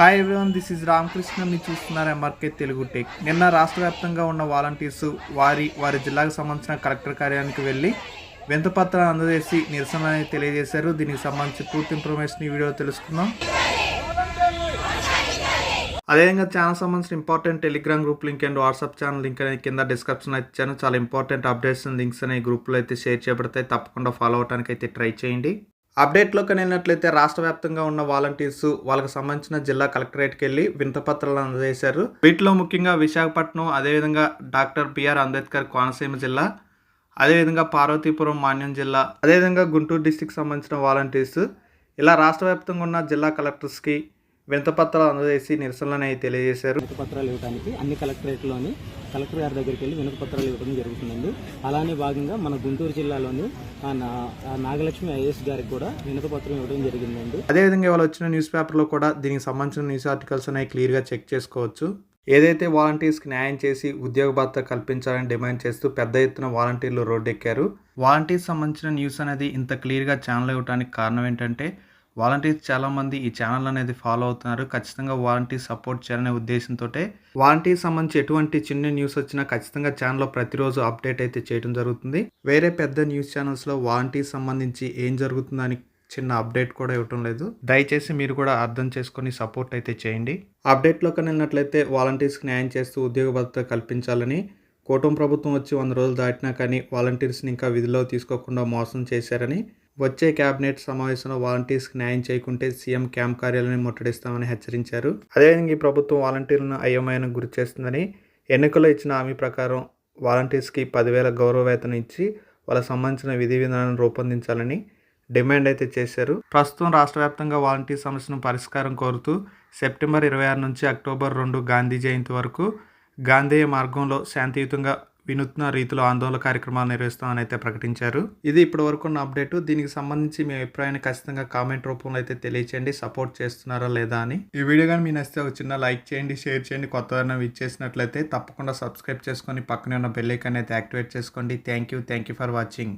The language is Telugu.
Hi everyone this is Ramakrishna మీరు చూస్తున్నారు ఎంఆర్కే తెలుగు టెక్ నిన్న రాష్ట్ర వ్యాప్తంగా ఉన్న వాలంటీర్స్ వారి వారి జిల్లాకు సంబంధించిన కలెక్టర్ కార్యాలయానికి వెళ్ళి వింతపత్రాలు అందజేసి నిరసన అనేది తెలియజేశారు. దీనికి సంబంధించి పూర్తి ఇన్ఫర్మేషన్ ఈ వీడియో తెలుసుకుందాం. అదేవిధంగా ఛానల్ సంబంధించిన important telegram group link and WhatsApp channel link అనేది కింద డిస్క్రిప్షన్ అయితే ఇచ్చాను. చాలా ఇంపార్టెంట్ అప్డేట్స్ లింక్స్ అనే గ్రూప్లో అయితే షేర్ చేయబడతాయి. తప్పకుండా ఫాలో అవడానికి అయితే ట్రై చేయండి. అప్డేట్లోకి వెళ్ళినట్లయితే రాష్ట్ర వ్యాప్తంగా ఉన్న వాలంటీర్స్ వాళ్ళకి సంబంధించిన జిల్లా కలెక్టరేట్కి వెళ్ళి వింతపత్రాలు అందజేశారు. వీటిలో ముఖ్యంగా విశాఖపట్నం అదేవిధంగా డాక్టర్ బిఆర్ అంబేద్కర్ కోనసీమ జిల్లా అదేవిధంగా పార్వతీపురం మాన్యం జిల్లా అదేవిధంగా గుంటూరు డిస్టిక్ సంబంధించిన వాలంటీర్స్. ఇలా రాష్ట్ర వ్యాప్తంగా ఉన్న జిల్లా కలెక్టర్స్కి వింతపత్రాలు అందజేసి నిరసనలను తెలియజేశారు. వినతి పత్రాలు ఇవ్వడానికి అన్ని కలెక్టరేట్లోని కలెక్టర్ గారి దగ్గరికి వెళ్ళి వినతి పత్రాలు ఇవ్వడం జరుగుతుందండి. అలానే భాగంగా మన గుంటూరు జిల్లాలోని నాగలక్ష్మి ఐఏఎస్ గారికి కూడా వినతి పత్రం ఇవ్వడం జరిగిందండి. అదేవిధంగా ఇవాళ వచ్చిన న్యూస్ పేపర్లో కూడా దీనికి సంబంధించిన న్యూస్ ఆర్టికల్స్ అనేవి క్లియర్గా చెక్ చేసుకోవచ్చు. ఏదైతే వాలంటీర్స్కి న్యాయం చేసి ఉద్యోగ భద్రత కల్పించాలని డిమాండ్ చేస్తూ పెద్ద ఎత్తున వాలంటీర్లు రోడ్డెక్కారు. వాలంటీర్స్ సంబంధించిన న్యూస్ అనేది ఇంత క్లియర్గా ఛానల్ ఇవ్వడానికి కారణం ఏంటంటే వాలంటీర్స్ చాలామంది ఈ ఛానల్ అనేది ఫాలో అవుతున్నారు. ఖచ్చితంగా వాలంటీర్ సపోర్ట్ చేయాలనే ఉద్దేశంతో వాలంటీర్ సంబంధించి ఎటువంటి చిన్న న్యూస్ వచ్చినా ఖచ్చితంగా ఛానల్లో ప్రతిరోజు అప్డేట్ అయితే చేయడం జరుగుతుంది. వేరే పెద్ద న్యూస్ ఛానల్స్లో వాలంటీర్ సంబంధించి ఏం జరుగుతుందని చిన్న అప్డేట్ కూడా ఇవ్వటం లేదు. దయచేసి మీరు కూడా అర్థం చేసుకొని సపోర్ట్ అయితే చేయండి. అప్డేట్లోకి వెళ్ళినట్లయితే వాలంటీర్స్కి న్యాయం చేస్తూ ఉద్యోగ భద్రత కల్పించాలని కూటమి ప్రభుత్వం వచ్చి వంద రోజులు దాటినా కానీ వాలంటీర్స్ని ఇంకా విధిలో తీసుకోకుండా మోసం చేశారని వచ్చే కేబినెట్ సమావేశంలో వాలంటీర్స్కి న్యాయం చేయకుంటే సీఎం క్యాంప్ కార్యాలయాన్ని ముట్టడిస్తామని హెచ్చరించారు. అదేవిధంగా ఈ ప్రభుత్వం వాలంటీర్లను అయోమయానికి గురి చేస్తుందని ఎన్నికల్లో ఇచ్చిన హామీ ప్రకారం వాలంటీర్స్కి పదివేల గౌరవ వేతనం ఇచ్చి వాళ్ళకి సంబంధించిన విధి విధానాలను రూపొందించాలని డిమాండ్ అయితే చేశారు. ప్రస్తుతం రాష్ట్ర వ్యాప్తంగా వాలంటీర్ సమస్యను పరిష్కారం కోరుతూ సెప్టెంబర్ ఇరవై ఆరు నుంచి అక్టోబర్ రెండు గాంధీ జయంతి వరకు గాంధేయ మార్గంలో శాంతియుతంగా వినూత్న రీతిలో ఆందోళన కార్యక్రమాలు నిర్వహిస్తామని అయితే ప్రకటించారు. ఇది ఇప్పటి వరకు ఉన్న అప్డేట్. దీనికి సంబంధించి మీ అభిప్రాయాన్ని ఖచ్చితంగా కామెంట్ రూపంలో అయితే తెలియచేయండి. సపోర్ట్ చేస్తున్నారా లేదా అని. ఈ వీడియో కానీ మీ నచ్చితే ఒక చిన్న లైక్ చేయండి షేర్ చేయండి. కొత్త ఇచ్చేసినట్లయితే తప్పకుండా సబ్స్క్రైబ్ చేసుకొని పక్కనే ఉన్న బెల్ ఐకాన్ అయితే యాక్టివేట్ చేసుకోండి. Thank you. Thank you for watching.